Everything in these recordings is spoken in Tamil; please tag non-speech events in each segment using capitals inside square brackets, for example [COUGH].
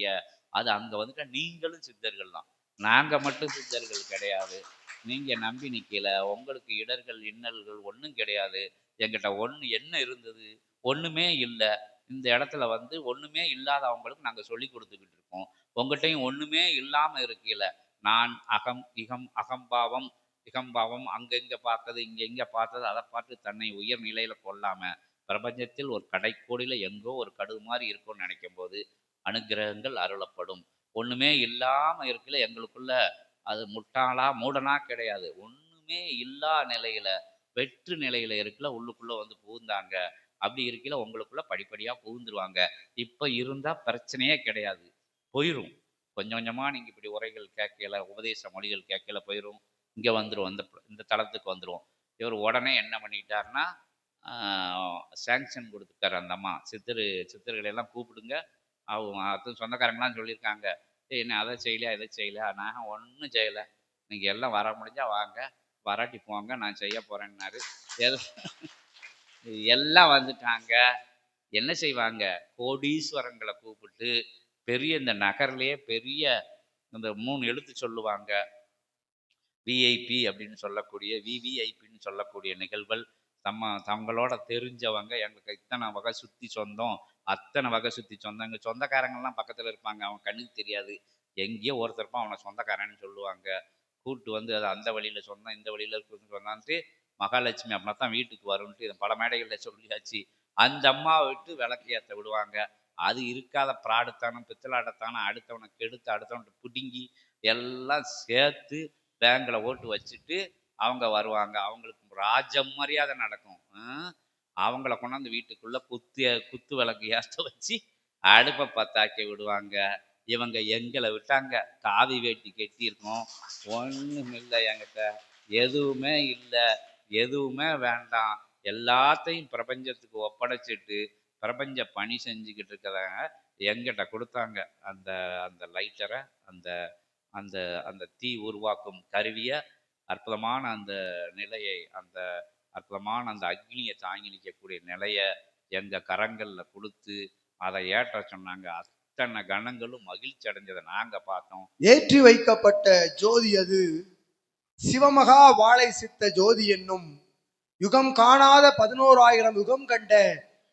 இருக்கிய அது அங்கே வந்துட்டு நீங்களும் சித்தர்கள் தான் நாங்கள் மட்டும் சித்தர்கள் கிடையாது. நீங்கள் நம்பி நிற்கல உங்களுக்கு இடர்கள் இன்னல்கள் ஒன்றும் கிடையாது. எங்கிட்ட ஒன்று என்ன இருந்தது? ஒன்றுமே இல்லை. இந்த இடத்துல வந்து ஒன்றுமே இல்லாதவங்களுக்கு நாங்கள் சொல்லி கொடுத்துக்கிட்டு இருக்கோம். உங்கள்கிட்டையும் ஒன்றுமே இல்லாமல் இருக்கல நான் அகம் இகம் அகம்பாவம் இகம்பாவம் அங்கங்கே பார்த்தது இங்கே எங்கே பார்த்தது அதை பார்த்து தன்னை உயர் நிலையில் கொள்ளாமல் பிரபஞ்சத்தில் ஒரு கடைக்கோடியில் எங்கோ ஒரு கடுகு மாதிரி இருக்கும்னு நினைக்கும் போது அனுகிரகங்கள் அருளப்படும். ஒன்றுமே இல்லாமல் இருக்கல எங்களுக்குள்ள அது முட்டாளா மூடனா கிடையாது. ஒன்றுமே இல்லா நிலையில் வெற்று நிலையில் இருக்கல உள்ளுக்குள்ளே வந்து புகுந்தாங்க. அப்படி இருக்கல உங்களுக்குள்ள படிப்படியாக புகுந்துருவாங்க. இப்போ இருந்தால் பிரச்சனையே கிடையாது. போயிடும் கொஞ்சம் கொஞ்சமாக நீங்கள் இப்படி உரைகள் கேட்கல உபதேச மொழிகள் கேட்கல போயிடும் இங்கே வந்துடும் இந்த இந்த தளத்துக்கு வந்துடும் இவர் உடனே என்ன பண்ணிட்டாருன்னா சேங்ஷன் கொடுத்துட்டார் அந்த அம்மா. சித்தர் சித்தர்களை எல்லாம் கூப்பிடுங்க. அவங்க அது சொந்தக்காரங்களாம் சொல்லியிருக்காங்க. என்ன அதை செய்யலையா இதை செய்யலையா? நான் ஒன்றும் செய்யலை. நீங்கள் எல்லாம் வர முடிஞ்சால் வாங்க. வராட்டி போங்க நான் செய்ய போகிறேன்னாரு [LAUGHS] எல்லாம் வந்துட்டாங்க. என்ன செய்வாங்க? கோடீஸ்வரங்களை கூப்பிட்டு பெரிய இந்த நகர்லேயே பெரிய இந்த மூணு எழுத்து சொல்லுவாங்க. விஐபி அப்படின்னு சொல்லக்கூடிய விவிஐபின்னு சொல்லக்கூடிய நிகழ்வுகள். தம்ம தங்களோட தெரிஞ்சவங்க எங்களுக்கு இத்தனை வகை சுற்றி சொந்தம். அத்தனை வகை சுற்றி சொந்தங்க சொந்தக்காரங்கள்லாம் பக்கத்தில் இருப்பாங்க. அவன் கண்ணுக்கு தெரியாது. எங்கேயோ ஒருத்தருப்பான் அவனை சொந்தக்காரன்னு சொல்லுவாங்க. கூப்பிட்டு வந்து அது அந்த வழியில் சொந்தம் இந்த வழியில் இருக்கிறது சொன்னான்ட்டு மகாலட்சுமி அப்படின்னா தான் வீட்டுக்கு வரும்ன்ட்டு இது பல மேடைகளில் சொல்லியாச்சு. அந்த அம்மாவை விட்டு விளக்கு ஏற்ற விடுவாங்க. அது இருக்காத பிராடுத்தானம் பித்தலாட்டத்தானம் அடுத்தவனை கெடுத்து அடுத்தவன்ட்டு பிடுங்கி எல்லாம் சேர்த்து பேங்கில் ஓட்டு வச்சுட்டு அவங்க வருவாங்க. அவங்களுக்கு ராஜ மரியாதை நடக்கும். அவங்கள கொண்டாந்து வீட்டுக்குள்ள குத்து குத்து விளக்கு ஏற்ற வச்சு அடுப்பை பத்தாக்கி விடுவாங்க. இவங்க எங்களை விட்டாங்க. காவி வேட்டி கட்டியிருக்கோம். ஒன்றும் இல்லை என்கிட்ட. எதுவுமே இல்லை. எதுவுமே வேண்டாம். எல்லாத்தையும் பிரபஞ்சத்துக்கு ஒப்படைச்சிட்டு பிரபஞ்ச பணி செஞ்சுக்கிட்டு இருக்கிறாங்க எங்கிட்ட கொடுத்தாங்க. அந்த அந்த லைட்டரை அந்த அந்த அந்த தீ உருவாக்கும் கருவியை அற்புதமான அந்த நிலையை அந்த அற்புதமான அந்த அக்னியை தாங்கி நிற்கக்கூடிய நிலையை எங்கள் கரங்களில் கொடுத்து அதை ஏற்ற சொன்னாங்க. அத்தனை கணங்களும் மகிழ்ச்சி அடைஞ்சதை நாங்கள் பார்த்தோம். ஏற்றி வைக்கப்பட்ட ஜோதி அது. சிவமகா வாழை சித்த ஜோதி என்னும் யுகம் காணாத பதினோராயிரம் யுகம் கண்ட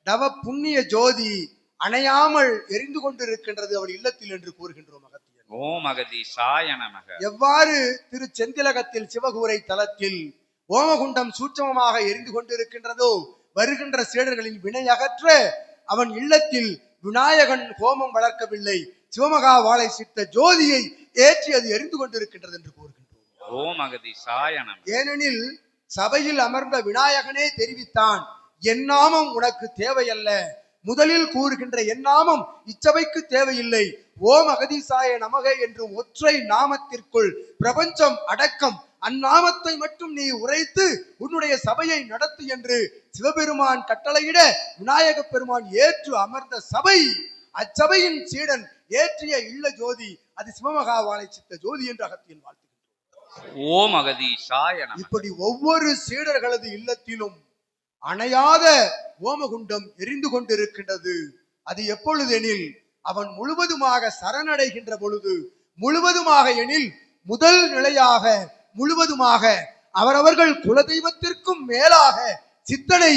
நவ புண்ணிய ஜோதி அணையாமல் எரிந்து கொண்டிருக்கின்றது அவள் இல்லத்தில் என்று கூறுகின்றோம் அகத்தியன் ஓம் அகதி சாய நமக எவ்வாறு திரு செந்திலகத்தில் சிவகூரை தலத்தில் ஓமகுண்டம் சூட்சமமாக எரிந்து கொண்டிருக்கின்றதோ வருகின்ற சீடர்களின் வினை அகற்ற அவன் இல்லத்தில் விநாயகன் ஹோமம் வளர்க்கவில்லை. சிவமகா வாழை சித்த ஜோதியை ஏற்றி அது எரிந்து கொண்டிருக்கின்றது என்று கூறுகின்றோம். ஏனெனில் சபையில் அமர்ந்த விநாயகனே தெரிவித்தான் என் நாமம் உனக்கு தேவையல்ல. முதலில் கூறுகின்ற என் நாமம் இச்சபைக்கு தேவையில்லை. ஓம் அகதீசாய நமக என்று ஒற்றை நாமத்திற்குள் பிரபஞ்சம் அடக்கம் அந்நாமத்தை மட்டும் நீ உரைத்து உன்னுடைய சபையை நடத்து என்று சிவபெருமான் கட்டளையிட விநாயக பெருமான் ஏற்று அமர்ந்த சபை. அச்சபையின் சீடன் ஏற்றிய இல்ல ஜோதி அது சிவமகாவாளை சித்த ஜோதி என்று அகத்தியன் வாழ்த்துகின்றோம் ஓம் அகதி சாய நமக இப்படி ஒவ்வொரு சீடர்களது இல்லத்திலும் அணையாத ஓமகுண்டம் எரிந்து கொண்டிருக்கின்றது. அது எப்பொழுது எனில் அவன் முழுவதுமாக சரணடைகின்ற பொழுது முழுவதுமாக எனில் முதல் நிலையாக முழுவதுமாக அவரவர்கள் குலதெய்வத்திற்கும் மேலாக சித்தனை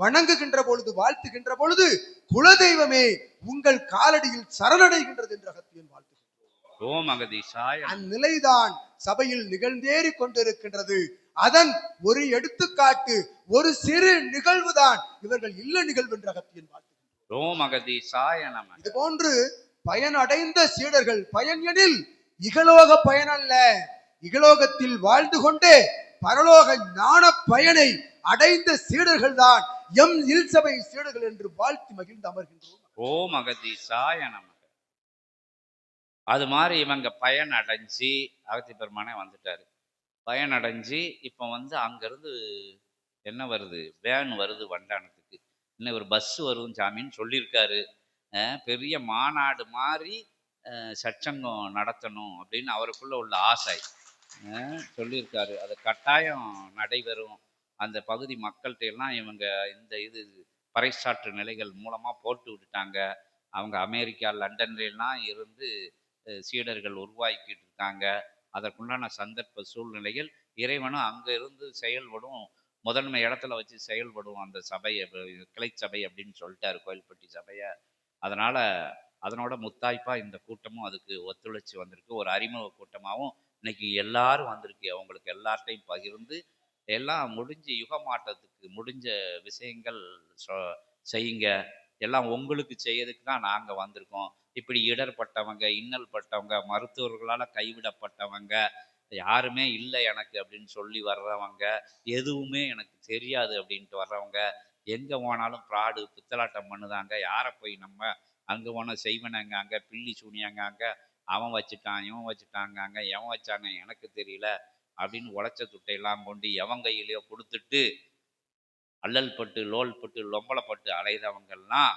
வணங்குகின்ற பொழுது வாழ்த்துகின்ற பொழுது குலதெய்வமே உங்கள் காலடியில் சரணடைகின்றது என்று அகத்தியன் நமக. அந்நிலைதான் சபையில் நிகழ்ந்தேறி கொண்டிருக்கின்றது. அதன் ஒரு எடுத்துக்காட்டு ஒரு சிறு நிகழ்வுதான் இவர்கள் இல்ல நிகழ்வு என்று அகத்தியன் நமக இது போன்று பயன் அடைந்த சீடர்கள் பயன் எனில் இகலோக பயன் அல்ல இகலோகத்தில் வாழ்ந்து கொண்டே பரலோக ஞான பயனை அடைந்த சீடர்கள் தான் எம் இல் சபை சீடர்கள் என்று வாழ்த்தி மகிழ்ந்து அமர்கின்றோம். ஓ மகதி சாய நமக. அது மாதிரி இவங்க பயன் அடைஞ்சி அகத்தி பெருமானே வந்துட்டாரு. பயன் அடைஞ்சி இப்போ வந்து அங்கேருந்து என்ன வருது? வேன் வருது வண்டானத்துக்கு. இன்னும் ஒரு பஸ் வரும் சாமின்னு சொல்லியிருக்காரு. பெரிய மாநாடு மாதிரி சச்சங்கம் நடத்தணும் அப்படின்னு அவருக்குள்ள உள்ள ஆசை. சொல்லியிருக்காரு. அது கட்டாயம் நடைபெறும். அந்த பகுதி மக்கள்கிட்ட எல்லாம் இவங்க இந்த இது பறைசாற்று நிலைகள் மூலமாக போட்டு விட்டுட்டாங்க. அவங்க அமெரிக்கா லண்டன்லாம் இருந்து சீடர்கள் உருவாக்கிட்டு இருக்காங்க. அதற்குண்டான சந்தர்ப்ப சூழ்நிலைகள் இறைவனும் அங்கே இருந்து செயல்படும் முதன்மை இடத்துல வச்சு செயல்படும் அந்த சபையை கிளை சபை அப்படின்னு சொல்லிட்டாரு கோயில்பட்டி சபையை. அதனால் அதனோட முத்தாய்ப்பாக இந்த கூட்டமும் அதுக்கு ஒத்துழைச்சி வந்திருக்கு. ஒரு அறிமுக கூட்டமாகவும் இன்னைக்கு எல்லாரும் வந்திருக்கு. அவங்களுக்கு எல்லார்ட்டையும் பகிர்ந்து எல்லாம் முடிஞ்சு யுக மாற்றத்துக்கு முடிஞ்ச விஷயங்கள் சொ- செய்யுங்க. எல்லாம் உங்களுக்கு செய்யறதுக்கு தான் நாங்கள் வந்திருக்கோம். இப்படி இடர்பட்டவங்க இன்னல் பட்டவங்க மருத்துவர்களால் கைவிடப்பட்டவங்க யாருமே இல்லை எனக்கு அப்படின்னு சொல்லி வர்றவங்க எதுவுமே எனக்கு தெரியாது அப்படின்ட்டு வர்றவங்க எங்கே போனாலும் ப்ராடு பித்தலாட்டம் பண்ணுதாங்க. யாரை போய் நம்ம அங்கே போனால் செய்வனங்க அங்கே பில்லி சூனியாங்க அங்கே அவன் வச்சுட்டான் இவன் வச்சுட்டாங்க எவன் வச்சாங்க எனக்கு தெரியல அப்படின்னு உழைச்ச துட்டையெல்லாம் கொண்டு எவன் கையிலையோ கொடுத்துட்டு அல்லல் பட்டு லோல் பட்டு லொம்பலப்பட்டு அலைதவங்கள்லாம்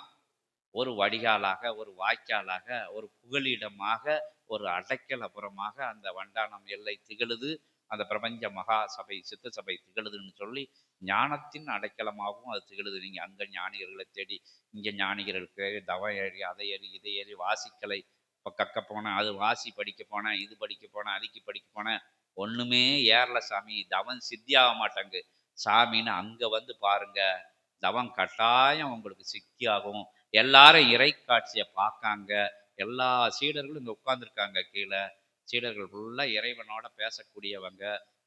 ஒரு வடிகாலாக ஒரு வாய்க்காலாக ஒரு புகலிடமாக ஒரு அடைக்கல் அப்புறமாக அந்த வண்டானம் எல்லை திகழுது. அந்த பிரபஞ்ச மகா சபை சித்த சபை திகழுதுன்னு சொல்லி ஞானத்தின் அடைக்கலமாகவும் அது திகழுது. நீங்கள் அங்கே ஞானிகர்களை தேடி இங்கே ஞானிகளுக்கு தவம் ஏறி அதை ஏறி இதை ஏறி வாசிக்கலை. இப்போ கக்க போனேன் அது வாசி படிக்க போனேன் இது படிக்க போனேன் அதுக்கு படிக்க போனேன் ஒன்றுமே ஏறல சாமி. தவம் சித்தியாக மாட்டாங்க. சாமின்னு அங்கே வந்து பாருங்க தவம் கட்டாயம் உங்களுக்கு சித்தியாகும். எல்லாரும் இறை காட்சியை பார்க்காங்க. எல்லா சீடர்களும் இங்கே உட்காந்துருக்காங்க கீழே. சீடர்கள் ஃபுல்லாக இறைவனோட பேசக்கூடியவங்க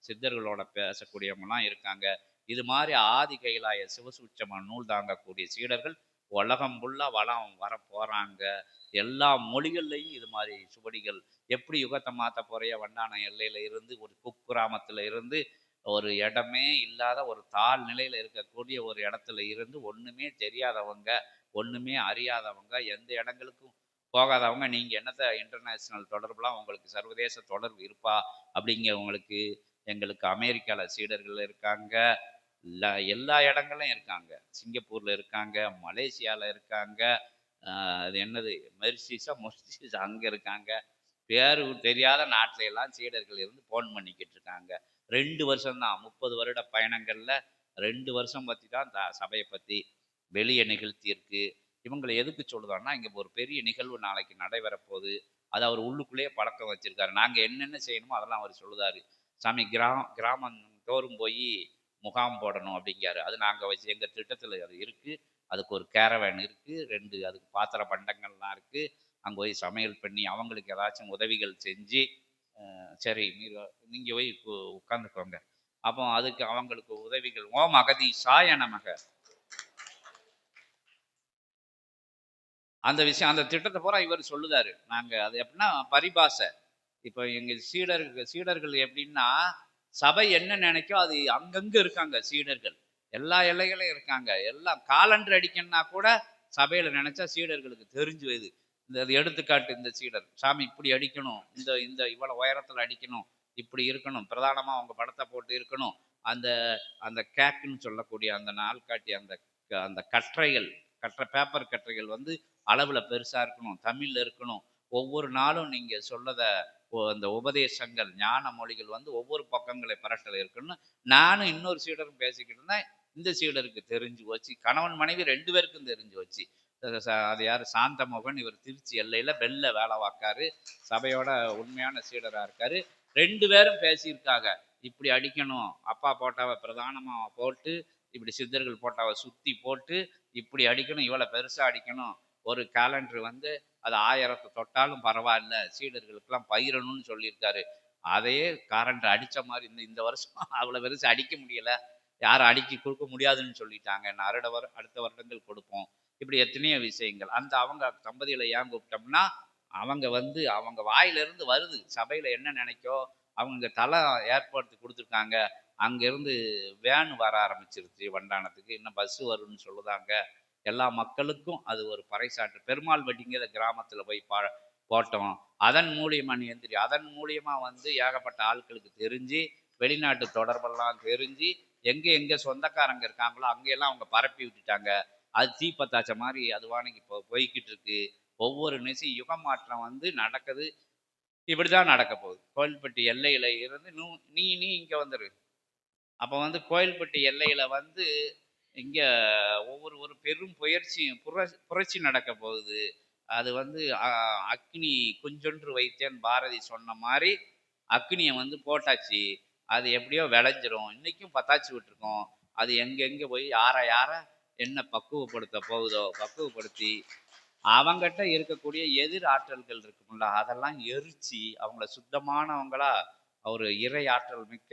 சித்தர்களோட பேசக்கூடியவங்கலாம் இருக்காங்க. இது மாதிரி ஆதி கைலாய சிவசூட்சம நூல் தாங்கக்கூடிய சீடர்கள் உலகம் ஃபுல்லாக வளம் வர போகிறாங்க எல்லா மொழிகள்லையும் இது மாதிரி சுவடிகள். எப்படி யுகத்தை மாற்ற போறைய? வண்டான எல்லையில இருந்து ஒரு குக்கிராமத்தில் இருந்து ஒரு இடமே இல்லாத ஒரு தாழ் நிலையில் இருக்கக்கூடிய ஒரு இடத்துல இருந்து ஒன்றுமே தெரியாதவங்க ஒன்றுமே அறியாதவங்க எந்த இடங்களுக்கும் போகாதவங்க நீங்கள் என்னத்தை இன்டர்நேஷ்னல் தொடர்புலாம் உங்களுக்கு சர்வதேச தொடர்பு இருப்பா? அப்படிங்க உங்களுக்கு எங்களுக்கு அமெரிக்காவில் சீடர்கள் இருக்காங்க. எல்லா எல்லா இடங்களும் இருக்காங்க. சிங்கப்பூரில் இருக்காங்க மலேசியாவில் இருக்காங்க அது என்னது மெர்சிஸா மொர்சிஸ் அங்கே இருக்காங்க. பேரு தெரியாத நாட்டில எல்லாம் சீடர்கள் இருந்து ஃபோன் பண்ணிக்கிட்டு இருக்காங்க. ரெண்டு வருஷம்தான் முப்பது வருட பயணங்களில் ரெண்டு வருஷம் பற்றி தான் த சபையை பற்றி வெளியே நிகழ்த்தியிருக்கு. இவங்களை எதுக்கு சொல்லுதான்னா இங்கே ஒரு பெரிய நிகழ்வு நாளைக்கு நடைபெற போகுது அது அவர் உள்ளுக்குள்ளேயே பழக்கம் வச்சுருக்காரு. நாங்கள் என்னென்ன செய்யணுமோ அதெல்லாம் அவர் சொல்லுதாரு. சாமி கிராம கிராமம் தோறும் போய் முகாம் போடணும் அப்படிங்கிறாரு. அது நாங்கள் வச்சு எங்கள் திட்டத்தில் அது இருக்குது அதுக்கு ஒரு கேரவேன் இருக்கு. ரெண்டு அதுக்கு பாத்திர பண்டங்கள்லாம் இருக்கு. அங்கே போய் சமையல் பண்ணி அவங்களுக்கு ஏதாச்சும் உதவிகள் செஞ்சு சரி நீங்கள் நீங்கள் போய் உட்காந்துக்கோங்க அப்போ அதுக்கு அவங்களுக்கு உதவிகள். ஓம் அகதி சாய நமக. அந்த விஷயம் அந்த திட்டத்தை பூரா இவர் சொல்லுதாரு. நாங்கள் அது எப்படின்னா பரிபாசை. இப்போ எங்கள் சீடர்கள் சீடர்கள் எப்படின்னா சபை என்ன நினைக்கோ அது அங்கங்கே இருக்காங்க சீடர்கள். எல்லா எல்லைகளும் இருக்காங்க. எல்லாம் காலண்டர் அடிக்கணும்னா கூட சபையில் நினைச்சா சீடர்களுக்கு தெரிஞ்சு இது. இந்த எடுத்துக்காட்டு இந்த சீடர். சாமி இப்படி அடிக்கணும். இந்த இந்த இவ்வளோ உயரத்தில் அடிக்கணும். இப்படி இருக்கணும். பிரதானமாக அவங்க படத்தை போட்டு இருக்கணும். அந்த அந்த கேக்குன்னு சொல்லக்கூடிய அந்த நாள்காட்டி அந்த க- அந்த கற்றைகள் கற்றை பேப்பர் கற்றைகள் வந்து அளவில் பெருசாக இருக்கணும். தமிழில் இருக்கணும். ஒவ்வொரு நாளும் நீங்கள் சொல்லதை அந்த உபதேசங்கள் ஞான மொழிகள் வந்து ஒவ்வொரு பக்கங்களை பரட்டல் இருக்குன்னு நானும் இன்னொரு சீடரும் பேசிக்கிட்டு இருந்தேன். இந்த சீடருக்கு தெரிஞ்சு வச்சு கணவன் மனைவி ரெண்டு பேருக்கும் தெரிஞ்சு வச்சு அது யார்? சாந்தமோகன் இவர் திருச்சி எல்லையில் வெளில வேலை வாக்காரு சபையோட உண்மையான சீடராக இருக்காரு. ரெண்டு பேரும் பேசியிருக்காங்க. இப்படி அடிக்கணும். அப்பா போட்டாவை பிரதானமாக போட்டு இப்படி சித்தர்கள் போட்டாவை சுற்றி போட்டு இப்படி அடிக்கணும். இவ்வளோ பெருசாக அடிக்கணும். ஒரு கேலண்டர் வந்து அது ஆயிரத்தை தொட்டாலும் பரவாயில்ல சீடர்களுக்கெல்லாம் பயிரணும்னு சொல்லியிருக்காரு. அதையே கரண்ட் அடித்த மாதிரி இந்த இந்த வருஷம் [LAUGHS] அவ்வளோ பெருசு அடிக்க முடியல. யாரும் அடிக்கி கொடுக்க முடியாதுன்னு சொல்லிட்டாங்க. நான் அடுத்த வர அடுத்த வருடங்கள் கொடுப்போம். இப்படி எத்தனையோ விஷயங்கள். அந்த அவங்க தம்பதியில் ஏன் கூப்பிட்டோம்னா அவங்க வந்து அவங்க வாயிலிருந்து வருது. சபையில் என்ன நினைக்கோ அவங்க தலை ஏற்படுத்தி கொடுத்துருக்காங்க. அங்கேருந்து வேன் வர ஆரம்பிச்சிருச்சு வண்டானத்துக்கு. இன்னும் பஸ்ஸு வரும்னு சொல்லுதாங்க. எல்லா மக்களுக்கும் அது ஒரு பறைசாற்று. பெருமாள் வட்டிங்கிற கிராமத்தில் போய் பா போட்டோம். அதன் மூலியமாக நீ எந்திரி அதன் மூலியமாக வந்து ஏகப்பட்ட ஆட்களுக்கு தெரிஞ்சு வெளிநாட்டு தொடர்பெல்லாம் தெரிஞ்சு எங்கே எங்கே சொந்தக்காரங்க இருக்காங்களோ அங்கெல்லாம் அவங்க பரப்பி விட்டுட்டாங்க. அது தீப்பத்தாச்ச மாதிரி அதுவானக்கு இப்போ போய்கிட்டு இருக்கு ஒவ்வொரு நிசி யுக மாற்றம் வந்து நடக்குது. இப்படி தான் நடக்க போகுது. கோயில்பட்டி எல்லையில் இருந்து நூ நீ நீ இங்கே வந்துரு. அப்போ வந்து கோயில்பட்டி எல்லையில் வந்து இங்கே ஒவ்வொரு ஒரு பெரும் புயற்சி புரட்சி புரட்சி நடக்க போகுது. அது வந்து அக்னி கொஞ்சொன்று வைத்தேன் பாரதி சொன்ன மாதிரி அக்னியை வந்து போட்டாச்சு. அது எப்படியோ விளைஞ்சிரும். இன்றைக்கும் பத்தாச்சு விட்டுருக்கோம். அது எங்கெங்கே போய் யாரை யாரை என்ன பக்குவப்படுத்த போகுதோ பக்குவப்படுத்தி அவங்ககிட்ட இருக்கக்கூடிய எதிர் ஆற்றல்கள் இருக்கும்ல அதெல்லாம் எரிச்சு அவங்கள சுத்தமானவங்களா ஒரு இறை ஆற்றல் மிக்க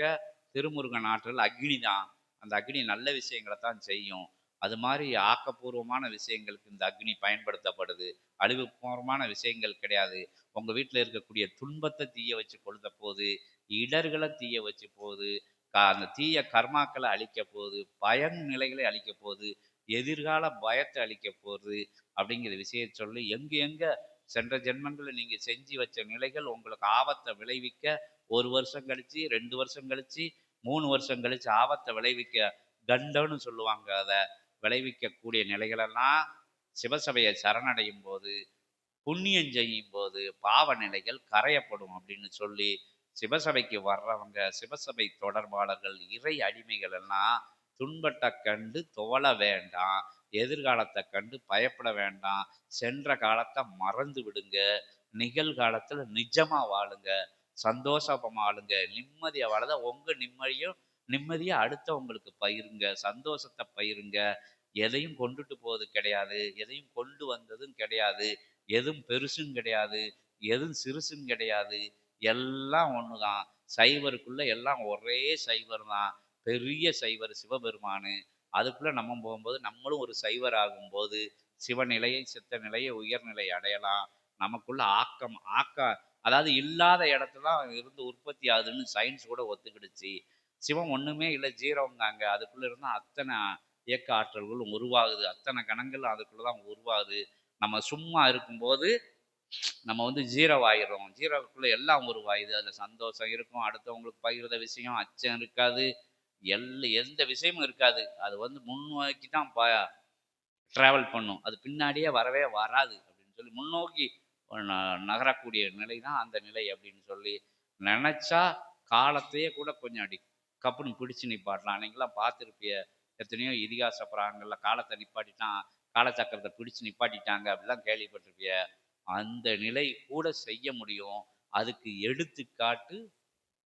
திருமுருகன் ஆற்றல் அக்னி தான் அந்த அக்னி நல்ல விஷயங்களை தான் செய்யும். அது மாதிரி ஆக்கப்பூர்வமான விஷயங்களுக்கு இந்த அக்னி பயன்படுத்தப்படுது. அழிவுபூர்வமான விஷயங்கள் கிடையாது. உங்கள் வீட்டில் இருக்கக்கூடிய துன்பத்தை தீய வச்சு கொளுத்த போது இடர்களை தீய வச்சு போகுது. அந்த தீய கர்மாக்களை அழிக்க போகுது. பயன் நிலைகளை அழிக்க போகுது. எதிர்கால பயத்தை அழிக்க போகுது. அப்படிங்கிற விஷயத்தை சொல்லி எங்கே எங்கே சென்ற ஜென்மங்களில் நீங்கள் செஞ்சு வச்ச நிலைகள் உங்களுக்கு ஆபத்தை விளைவிக்க ஒரு வருஷம் கழிச்சு ரெண்டு வருஷம் கழிச்சு மூணு வருஷம் கழிச்சு ஆபத்தை விளைவிக்க கண்டம்னு சொல்லுவாங்க. அதை விளைவிக்கக்கூடிய நிலைகளெல்லாம் சிவசபையை சரணடையும் போது புண்ணியம் செய்யும் போது பாவ நிலைகள் கரையப்படும் அப்படின்னு சொல்லி சிவசபைக்கு வர்றவங்க சிவசபை தொடர்பாளர்கள் இறை அடிமைகள் எல்லாம் துன்பத்தை கண்டு துவள வேண்டாம் எதிர்காலத்தை கண்டு பயப்பட வேண்டாம் சென்ற காலத்தை மறந்து விடுங்க நிகழ்காலத்தில் நிஜமா வாழுங்க சந்தோஷமா ஆளுங்க நிம்மதியை வாழத உங்க நிம்மதியும் நிம்மதியை அடுத்தவங்களுக்கு பயிருங்க சந்தோஷத்தை பயிருங்க எதையும் கொண்டுட்டு போவது கிடையாது. எதையும் கொண்டு வந்ததும் கிடையாது. எதுவும் பெருசும் கிடையாது. எதுவும் சிறுசும் கிடையாது. எல்லாம் ஒண்ணுதான். சைவருக்குள்ள எல்லாம் ஒரே சைவர் தான். பெரிய சைவர் சிவபெருமானு. அதுக்குள்ளே நம்ம போகும்போது நம்மளும் ஒரு சைவர் ஆகும்போது சிவநிலையை சித்த நிலையை உயர்நிலை அடையலாம். நமக்குள்ள ஆக்கம் ஆக்க அதாவது இல்லாத இடத்துல இருந்து உற்பத்தி ஆகுதுன்னு சயின்ஸ் கூட ஒத்துக்கிடுச்சு. சிவம் ஒன்றுமே இல்லை ஜீரோங்காங்க அதுக்குள்ளே இருந்தால் அத்தனை இயக்க ஆற்றல்களும் உருவாகுது. அத்தனை கணங்கள் அதுக்குள்ளே தான் உருவாகுது. நம்ம சும்மா இருக்கும்போது நம்ம வந்து ஜீரோ ஆயிடுறோம் ஜீரோக்குள்ளே எல்லாம் உருவாயுது. அதில் சந்தோஷம் இருக்கும். அடுத்தவங்களுக்கு பகிர்ந்த விஷயம் அச்சம் இருக்காது. எல்ல எந்த விஷயமும் இருக்காது. அது வந்து முன்னோக்கி தான் ப ட்ராவல் பண்ணும். அது பின்னாடியே வரவே வராது அப்படின்னு சொல்லி முன்னோக்கி நகரக்கூடிய நிலை தான் அந்த நிலை அப்படின்னு சொல்லி நினச்சா காலத்தையே கூட கொஞ்சம் அடி கப்புன்னு பிடிச்சு நிப்பாட்டலாம். அன்னைக்கெல்லாம் பார்த்துருப்பிய எத்தனையோ இதிகாச புறாங்கள்ல காலத்தை நிப்பாட்டிட்டான் காலச்சக்கரத்தை பிடிச்சு நிப்பாட்டிட்டாங்க அப்படிலாம் கேள்விப்பட்டிருப்பிய. அந்த நிலை கூட செய்ய முடியும். அதுக்கு எடுத்துக்காட்டு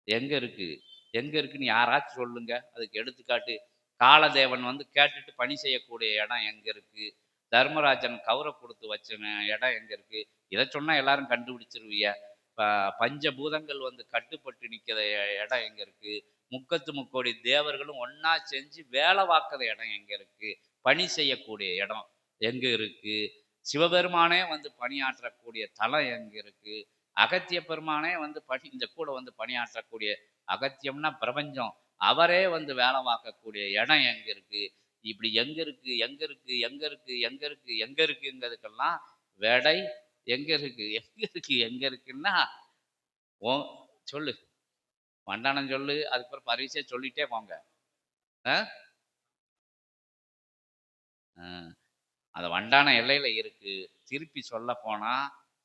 எங்கே இருக்குது எங்கே இருக்குன்னு யாராச்சும் சொல்லுங்க. அதுக்கு எடுத்துக்காட்டு காலதேவன் வந்து கேட்டுட்டு பணி செய்யக்கூடிய இடம் எங்கே இருக்குது தர்மராஜன் கவரை கொடுத்து வச்ச இடம் எங்க இருக்கு? இதை சொன்னா எல்லாரும் கண்டுபிடிச்சிருவிய ப- பஞ்சபூதங்கள் வந்து கட்டுப்பட்டு நிற்கிற இடம் எங்க இருக்கு? முக்கத்து முக்கோடி தேவர்களும் ஒன்றா செஞ்சு வேலை பார்க்கிற இடம் எங்க இருக்கு? பணி செய்யக்கூடிய இடம் எங்க இருக்கு? சிவபெருமானே வந்து பணியாற்றக்கூடிய தலம் எங்க இருக்கு? அகத்திய பெருமானே வந்து பணி இந்த கூட வந்து பணியாற்றக்கூடிய அகத்தியம்னா பிரபஞ்சம். அவரே வந்து வேலை பார்க்கக்கூடிய இடம் எங்க இருக்கு? இப்படி எங்க இருக்கு எங்க இருக்கு எங்க இருக்கு எங்க இருக்கு எங்க இருக்குங்கிறதுக்கெல்லாம் வெடை எங்க இருக்கு எங்க இருக்கு எங்க இருக்குன்னா ஓ சொல்லு. வண்டானம் சொல்லு அதுக்கப்புறம் பரிசை சொல்லிட்டே போங்க. ஆ? அந்த வண்டான எல்லையில இருக்கு. திருப்பி சொல்ல போனா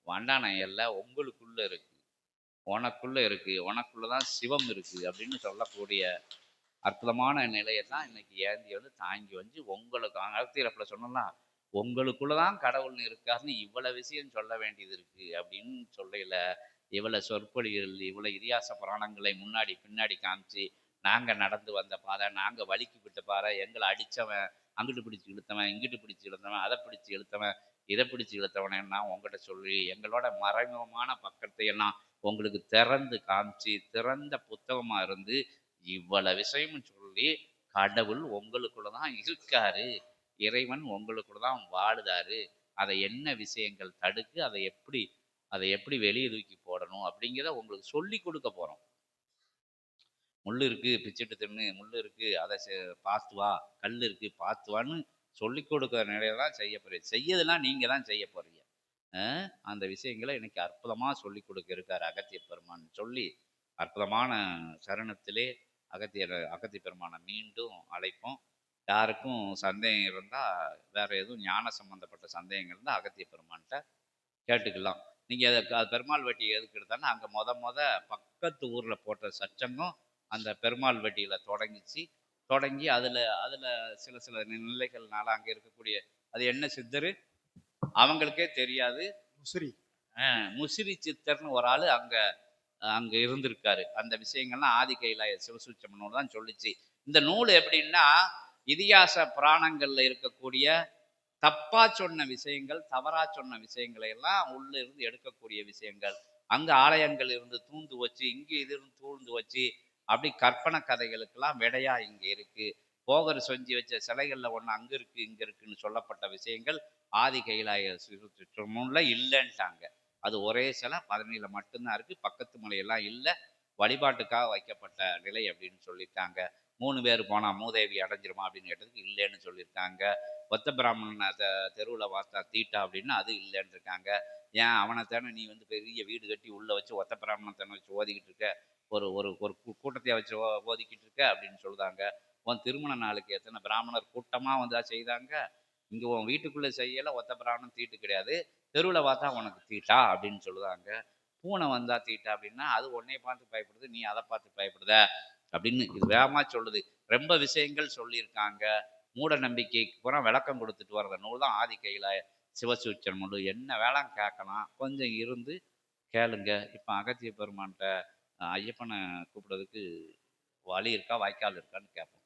வண்டான எல்லை உங்களுக்குள்ள இருக்கு. உனக்குள்ள இருக்கு. உனக்குள்ளதான் சிவம் இருக்கு அப்படின்னு சொல்லக்கூடிய அற்புதமான நிலையை தான் இன்னைக்கு ஏந்தி வந்து தாங்கி வந்து உங்களுக்கு அகத்தியரப்பில் உங்களுக்குள்ள தான் கடவுள்னு இருக்காருன்னு இவ்வளோ விஷயம் சொல்ல வேண்டியது இருக்குது அப்படின்னு சொல்லையில் இவ்வளோ சொற்பொழிகள் இவ்வளோ இதிகாச புராணங்களை முன்னாடி பின்னாடி காமிச்சு நாங்கள் நடந்து வந்த பாதை நாங்கள் வலிக்கு விட்ட பாறை எங்களை அடித்தவன் அங்கிட்டு பிடிச்சி இழுத்தவன் இங்கிட்டு பிடிச்சி இழுத்தவன் அதை பிடிச்சு இழுத்தவன் இதை பிடிச்சு இழுத்தவனேன்னா உங்கள்கிட்ட சொல்லி எங்களோட மறைமுகமான பக்கத்தை எல்லாம் உங்களுக்கு திறந்து காமிச்சு திறந்த புத்தகமாக இருந்து இவ்வளவு விஷயம் சொல்லி கடவுள் உங்களுக்குள்ள தான் இருக்காரு. இறைவன் உங்களுக்குள்ள தான் வாழுதாரு. அதை என்ன விஷயங்கள் தடுக்கு அதை எப்படி அதை எப்படி வெளியே தூக்கி போடணும் அப்படிங்கிறத உங்களுக்கு சொல்லி கொடுக்க போறோம். முள் இருக்கு பிச்சுட்டு தின்னு முள் இருக்கு அதை செ- பார்த்து வா கல் இருக்கு பார்த்து வான்னு சொல்லி கொடுக்குற நிலையில தான் செய்ய போறீங்க செய்யதெல்லாம் நீங்க தான் செய்ய போறீங்க. அந்த விஷயங்களை இன்னைக்கு அற்புதமா சொல்லி கொடுக்க இருக்காரு அகத்திய பெருமான். சொல்லி அற்புதமான சரணத்திலே அகத்தியர் அகத்திய பெருமானை மீண்டும் அழைப்போம். யாருக்கும் சந்தேகம் இருந்தா வேற எதுவும் ஞான சம்பந்தப்பட்ட சந்தேகங்கள் இருந்தால் அகத்திய பெருமான்கிட்ட கேட்டுக்கலாம். நீங்க அதை பெருமாள் வெட்டி எதுக்கு எடுத்தாலும் அங்க மொத மொத பக்கத்து ஊர்ல போட்ட சச்சங்கம் அந்த பெருமாள் வெட்டியில தொடங்கிச்சு. தொடங்கி அதுல அதுல சில சில நிலைகள்னால அங்க இருக்கக்கூடிய அது என்ன சித்தரு? அவங்களுக்கே தெரியாது. அஹ் முசிறி சித்தர்னு ஒரு ஆள் அங்க அங்கே இருந்திருக்காரு. அந்த விஷயங்கள்லாம் ஆதி கைலாய சிவசூச்சமனோடு தான் சொல்லுச்சு. இந்த நூல் எப்படின்னா இதிகாச புராணங்களில் இருக்கக்கூடிய தப்பா சொன்ன விஷயங்கள் தவறா சொன்ன விஷயங்களை எல்லாம் உள்ள இருந்து எடுக்கக்கூடிய விஷயங்கள். அங்கே ஆலயங்கள் இருந்து தூந்து வச்சு இங்கே இது இருந்து தூழ்ந்து வச்சு அப்படி கற்பனை கதைகளுக்கெல்லாம் விடையா இங்கே இருக்கு. போகர் செஞ்சு வச்ச சிலைகளில் ஒன்று அங்கே இருக்கு இங்கே இருக்குன்னு சொல்லப்பட்ட விஷயங்கள் ஆதி கைலாய சிவசூச்சம்ல இல்லைன்ட்டாங்க. அது ஒரே சிலை பதனியில் மட்டும்தான் இருக்குது பக்கத்து மலையெல்லாம் இல்லை. வழிபாட்டுக்காக வைக்கப்பட்ட நிலை அப்படின்னு சொல்லியிருக்காங்க. மூணு பேர் போனால் மூதேவி அடைஞ்சிருமா அப்படின்னு கேட்டதுக்கு இல்லைன்னு சொல்லியிருக்காங்க. ஒத்த பிராமணன் தெ- தெருவில் பார்த்தா தீட்டா அப்படின்னு அது இல்லைன்னு இருக்காங்க. ஏன் அவனை தானே நீ வந்து பெரிய வீடு கட்டி உள்ளே வச்சு ஒத்த பிராமணத்தனை வச்சு ஓதிக்கிட்டு இருக்க? ஒரு ஒரு ஒரு கூட்டத்தையை வச்சு ஓ- ஓதிக்கிட்டு இருக்க அப்படின்னு சொல்லுதாங்க உன் திருமண நாளுக்கு எத்தனை பிராமணர் கூட்டமாக வந்தா செய்தாங்க? இங்கே உன் வீட்டுக்குள்ளே செய்யல. ஒத்த பிராமணன் தீட்டு கிடையாது. தெருவில் பார்த்தா உனக்கு தீட்டா அப்படின்னு சொல்லுதாங்க. பூனை வந்தா தீட்டா அப்படின்னா அது உன்னை பார்த்து பயப்படுது நீ அதை பார்த்து பயப்படுத அப்படின்னு இது வேகமாக சொல்லுது. ரொம்ப விஷயங்கள் சொல்லியிருக்காங்க. மூட நம்பிக்கைக்கு பூரா விளக்கம் கொடுத்துட்டு வர்ற நூல் தான் ஆதி சிவசூச்சன் முழு என்ன வேலை கேட்கலாம். கொஞ்சம் இருந்து கேளுங்க. இப்போ அகத்திய பெருமான்கிட்ட ஐயப்பனை கூப்பிடுறதுக்கு வழி இருக்கா வாய்க்கால் இருக்கான்னு கேட்போம்.